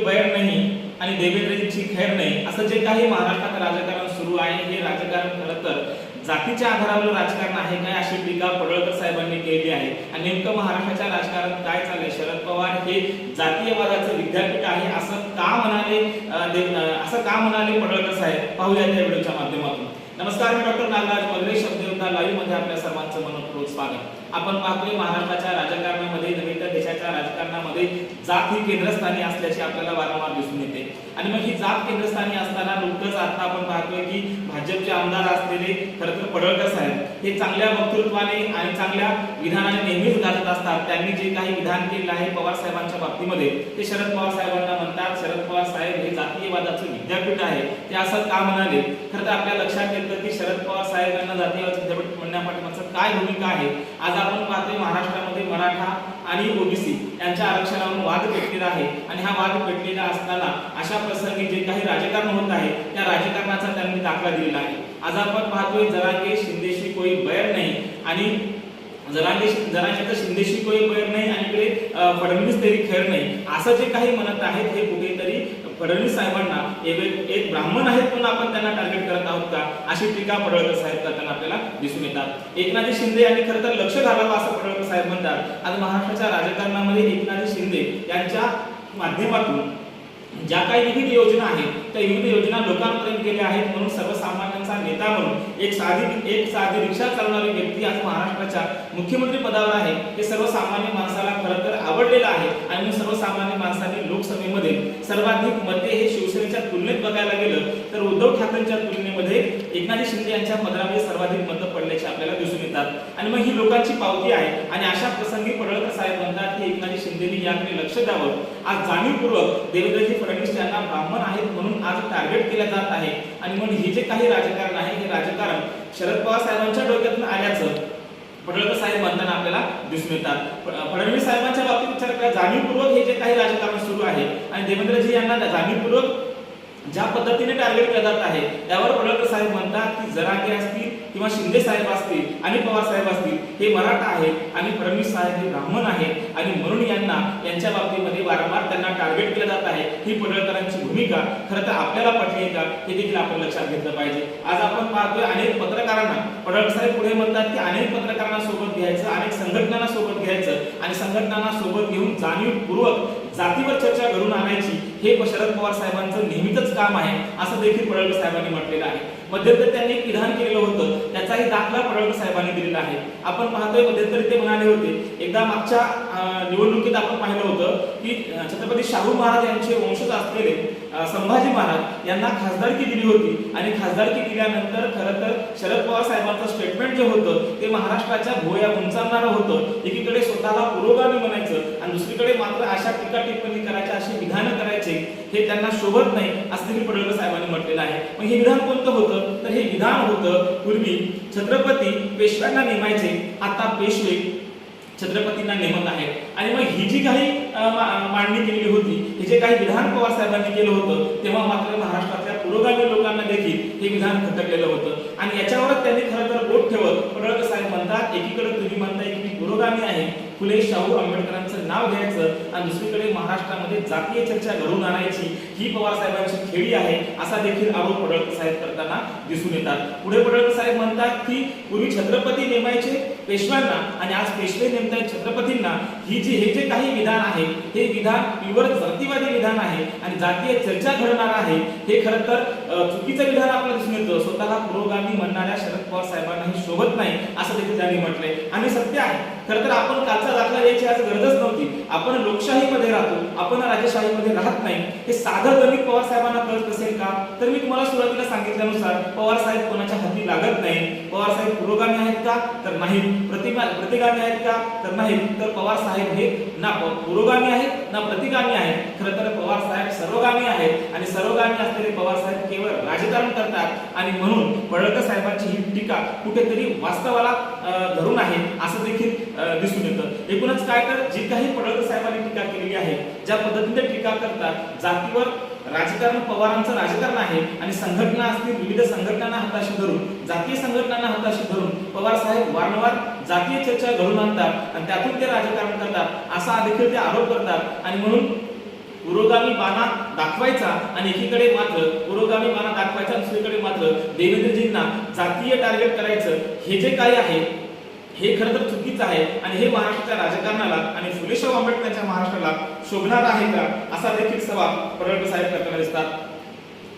बैर नाही आणि देवेंद्रजींची खैर नाही असं जे काही महाराष्ट्रात राजकारण सुरू आहे हे राजकारण खरं तर जातीच्या आधारावर राजकारण आहे काय अशी टीका पडळकर साहेबांनी केली आहे? आणि नेमकं महाराष्ट्राच्या राजकारणात काय चाललंय? शरद पवार हे जातीयवादाचं विद्यापीठ आहे असं का म्हणाले देव- असं का म्हणाले पडळकर साहेब? पाहूया त्या व्हिडिओच्या माध्यमातून. नमस्कार मी डॉक्टर नागराज मगरे शब्दयोद्धा लाईव्हमध्ये आपल्या सर्वांचं मनपूर्वक स्वागत. आपण पाहतोय महाराष्ट्राच्या राजकारणामध्ये नव्हे तर देशाच्या राजकारणामध्ये जात ही केंद्रस्थानी असल्याचे आपल्याला वारंवार दिसून येते. आणि मग ही जात केंद्रस्थानी असताना नुकतंच आता आपण पाहतोय की भाजपचे आमदार असलेले खरं तर पडळकर साहेब हे चांगल्या वक्तृत्वाने आणि चांगल्या विधानाने नेहमीच गाजत असतात. त्यांनी जे काही विधान केलं आहे पवार साहेबांच्या बाबतीमध्ये ते शरद पवार साहेबांना म्हणतात. शरद पवार साहेब जातीयवादाचं विद्यापीठ आहे. ते असं का म्हणाले? खरं तर आपल्या लक्षात येतं की शरद पवार साहेबांना जातीयवाद विद्यापीठ म्हणण्यापाठीमागचं काय भूमिका आहे? आज आपण पाहतोय महाराष्ट्रामध्ये मराठा आणि ओबीसी यांच्या आरक्षणावर वाद पेटलेला आहे. आणि हा वाद पेटलेला असताना अशा प्रसंगी जे काही राजकारण होत आहे त्या राजकारणाचा त्यांनी दाखला दिलेला आहे. आज आपण पाहतोय जरा जरांगे शिंदेशी कोई बैर नाही आणि जरांगे जरांगे शिंदेशी कोई बैर नाही आणि इकडे फडणवीस तरी खैर नाही. असं जे काही म्हणत आहेत हे कुठेतरी फडणवीस साहेबांना एक एक ब्राह्मण आहेत म्हणून आपण त्यांना टार्गेट करत आहोत का? अशी टीका पडळकर साहेब करताना आपल्याला दिसून येतात. एकनाथ शिंदे यांनी खरं तर लक्ष घालावं असं पडळकर साहेब म्हणतात. आज महाराष्ट्राच्या राजकारणामध्ये एकनाथ शिंदे यांच्या माध्यमातून ज्या काही विविध योजना आहेत तर विविध योजना लोकांपर्यंत गेल्या आहेत म्हणून सर्वसामान्यांचा नेता म्हणून एक साधी एक साधी रिक्षा चालवणारी व्यक्ती आज महाराष्ट्राच्या मुख्यमंत्री पदावर आहे. हे सर्वसामान्य माणसाला खरं तर आवडलेलं आहे आणि सर्वसामान्य माणसाने लोकसभेमध्ये सर्वाधिक मते हे शिवसेनेच्या तुलनेत बघायला गेलं तर उद्धव ठाकरेंच्या तुलनेमध्ये एकनाथ शिंदे यांच्या पदरामध्ये सर्वाधिक मतं पडल्याचे आपल्याला दिसून येतात. आणि मग ही लोकांची पावती आहे आणि अशा प्रसंगी पडळकर साहेब म्हणतात की एकनाथ शिंदेनी याकडे लक्ष द्यावं. आज जाणीवपूर्वक देवेंद्रजी फडणवीस यांना ब्राह्मण आहेत म्हणून आज टार्गेट केला जात आहे आणि म्हणून हे जे काही राजकारण आहे हे राजकारण शरद पवार साहेबांच्या डोक्यातून आल्याचं फडणवीस साहेब म्हणताना आपल्याला दिसून येतात. फडणवीस साहेबांच्या बाबतीत विचार करा जाणीवपूर्वक हे जे काही राजकारण सुरू आहे आणि देवेंद्रजी यांना जाणीवपूर्वक ज्या पद्धतीने टार्गेट केलं जात आहे त्यावर फडणवीस साहेब म्हणतात जरागे असतील किंवा शिंदे साहेब असतील आणि पवार साहेब असतील हे मराठा आहेत आणि फडणवीस साहेब हे ब्राह्मण आहेत आणि म्हणून यांना यांच्या बाबतीमध्ये वारंवार त्यांना टार्गेट केलं जात आहे. ही पडळकरांची भूमिका. खरं तर आपल्याला पटली का? हे देखील आपण लक्षात घेतलं पाहिजे. आज आपण पाहतोय अनेक पत्रकारांना. पडळकर साहेब पुढे म्हणतात की अनेक पत्रकारांना सोबत घ्यायचं अनेक संघटनांना सोबत घ्यायचं आणि संघटनांना सोबत घेऊन जाणीवपूर्वक जातीवर चर्चा घडून आणायची. हे शरद पवार साहेबांचं नेहमीच काम आहे असं देखील पडळकर साहेबांनी म्हटलेलं आहे. मध्यंतरी त्यांनी एक विधान केलेलं होतं त्याचाही दाखला पडळकर साहेबांनी दिलेला आहे. आपण पाहतोय मध्यंतरी ते म्हणाले होते एकदा मागच्या निवडणुकीत आपण पाहिलं होतं की छत्रपती शाहू महाराज यांचे वंशज असलेले संभाजी महाराज यांना खासदारकी दिली होती. आणि खासदारकी दिल्यानंतर खरं तर शरद पवार साहेबांचं स्टेटमेंट जे होतं ते महाराष्ट्राच्या भोया उंचावणारं होतं. एकीकडे स्वतःला पुरोगामी म्हणायचं आणि दुसरीकडे मात्र अशा टीका टिप्पणी करायच्या अशी विधानं हे त्यांना शोभत नाही असं देखील पडळकर साहेबांनी म्हटलेलं आहे. मग हे विधान कोणतं होतं? तर हे विधान होतं पूर्वी छत्रपती पेशव्यांना नेमायचे आता पेशवे. छत्रपतींना नेमत आहे आणि मग ही जी काही मा- मांडणी केलेली होती हे जे काही विधान पवार साहेबांनी केलं होतं तेव्हा मात्र महाराष्ट्रातल्या पुरोगामी लोकांना देखील हे विधान खटकलेलं होतं. आणि याच्यावरच त्यांनी खरं तर बोट ठेवत पडळकर साहेब म्हणतात एकीकडे तुम्ही म्हणताय की मी पुरोगामी आहे. फुले शाहू आंबेडकरांचं नाव घ्यायचं आणि दुसरीकडे महाराष्ट्रामध्ये जातीय चर्चा घडवून आणायची ही पवार साहेबांची खेळी आहे असा देखील आरोप पडळकर साहेब करताना दिसून येतात. पुढे पडळकर साहेब म्हणतात की पूर्वी छत्रपती नेमायचे पेशव्यांना आणि आज पेशवे नेमतायत छत्रपतींना ही जी हे जे काही विधान आहे हे विधान प्युअर जातीवादी विधान आहे आणि जातीय चर्चा घडणार आहे हे खरं तर चुकीचं विधान आपल्याला दिसून येतं. स्वतःला पुरोगामी म्हणणाऱ्या शरद पवार साहेबांना हे शोभत नाही असं देखील त्यांनी म्हटलंय. आणि सत्य आहे खरं तर आपण कालचा दाखला द्यायची आज गरजच नव्हती. आपण लोकशाहीमध्ये राहतो आपण राजशाहीमध्ये राहत नाही. हे साधं गणित पवार साहेबांना कळत असेल का? तर मी तुम्हाला सुरुवातीला सांगितल्यानुसार पवार साहेब कोणाच्या हाती लागत नाही. पवार साहेब पुरोगामी आहेत का? तर नाही प्रतिमा प्रतिगामी आहेत का? तर नाही तर पवार साहेब हे ना पुरोगामी आहेत ना प्रतिगामी आहेत. खरं तर पवार साहेब सर्वगामी आहेत आणि सर्वगामी असलेले पवार साहेब केवळ राजकारण करतात आणि म्हणून वडळकर साहेबांची ही टीका कुठेतरी वास्तवाला धरून आहे असं देखील दिसून येतं. एकूणच काय तर जी काही पडळकर साहेबांनी टीका केलेली आहे ज्या पद्धतीने टीका करतात जातीवर राजकारण पवारांचं राजकारण आहे आणि संघटना असतील विविध संघटनांना हाताशी धरून जातीय संघटनांना हाताशी धरून पवार साहेब वारंवार जातीय चर्चा घडून आणतात आणि त्यातून ते राजकारण करतात असा देखील ते आरोप करतात. आणि म्हणून पुरोगामी बाणा दाखवायचा आणि एकीकडे मात्र पुरोगामी बाणा दाखवायचा दुसरीकडे मात्र देवेंद्रजींना जातीय टार्गेट करायचं हे जे काही आहे हे खरं तर चुकीचं आहे आणि हे महाराष्ट्राच्या राजकारणाला आणि फुलेशाह आंबेडकरांच्या महाराष्ट्राला शोभणार आहे का? असा देखील सवाल परळकर साहेब करताना दिसतात.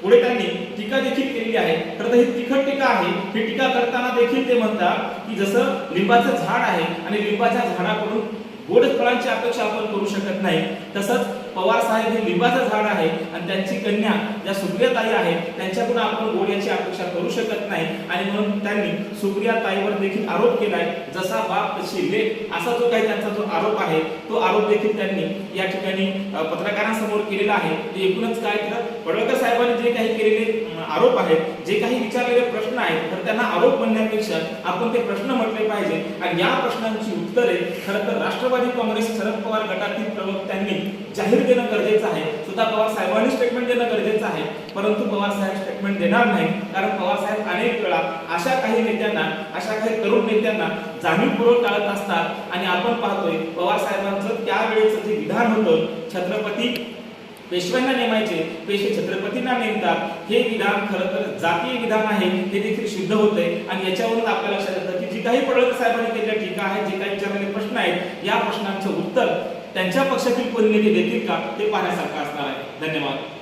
पुढे त्यांनी टीका देखील केलेली आहे. खरं तर ही तिखट टीका आहे. ही टीका करताना देखील ते म्हणतात की जसं लिंबाचं झाड आहे आणि लिंबाच्या झाडाकडून गोड फळांची अपेक्षा आपण करू शकत नाही तसंच पवार साहेब हे लिंबाचं झाड आहे आणि त्यांची कन्या ज्या सुप्रियाताई आहे त्यांच्याकडून आपण गोड याची अपेक्षा करू शकत नाही. आणि म्हणून त्यांनी सुप्रियाताईवर देखील आरोप केलाय जसा बाप तशी लेख असा जो काही त्यांचा जो आरोप आहे तो आरोप देखील त्यांनी या ठिकाणी पत्रकारांसमोर केलेला आहे. ते एकूणच काय तर पडळकर साहेबांनी जे काही केलेले आरोप आहेत जे काही विचारलेले प्रश्न आहेत तर त्यांना आरोप म्हणण्यापेक्षा आपण ते प्रश्न म्हटले पाहिजे. आणि या प्रश्नांची उत्तरे खरं तर राष्ट्रवादी काँग्रेस शरद पवार गटातील प्रवक्त्यांनी जाहीर देणं गरजेचं आहे. सुद्धा पवार साहेबांनी स्टेटमेंट देणं गरजेचं आहे. परंतु पवार साहेब स्टेटमेंट देणार नाही कारण पवार साहेब अनेक वेळा अशा काही नेत्यांना अशा काही तरुण नेत्यांना जाणीवपूर्वक टाळत असतात. आणि आपण पाहतोय पवार साहेबांचं त्यावेळेचं जे विधान होतं छत्रपती पेशव्यांना नेमायचे पेशवे छत्रपतींना नेमतात हे विधान खरं तर जातीय विधान आहे. हे देखील सिद्ध होते आणि याच्यावरून आपल्या लक्षात येतं की जी काही पडळकर साहेबांनी केलेल्या टीका आहेत जे काही विचारलेले प्रश्न आहेत या प्रश्नांचं उत्तर त्यांच्या पक्षातील कोणी नेते देतील का? ते पाहण्यासारखं असणार आहे. धन्यवाद.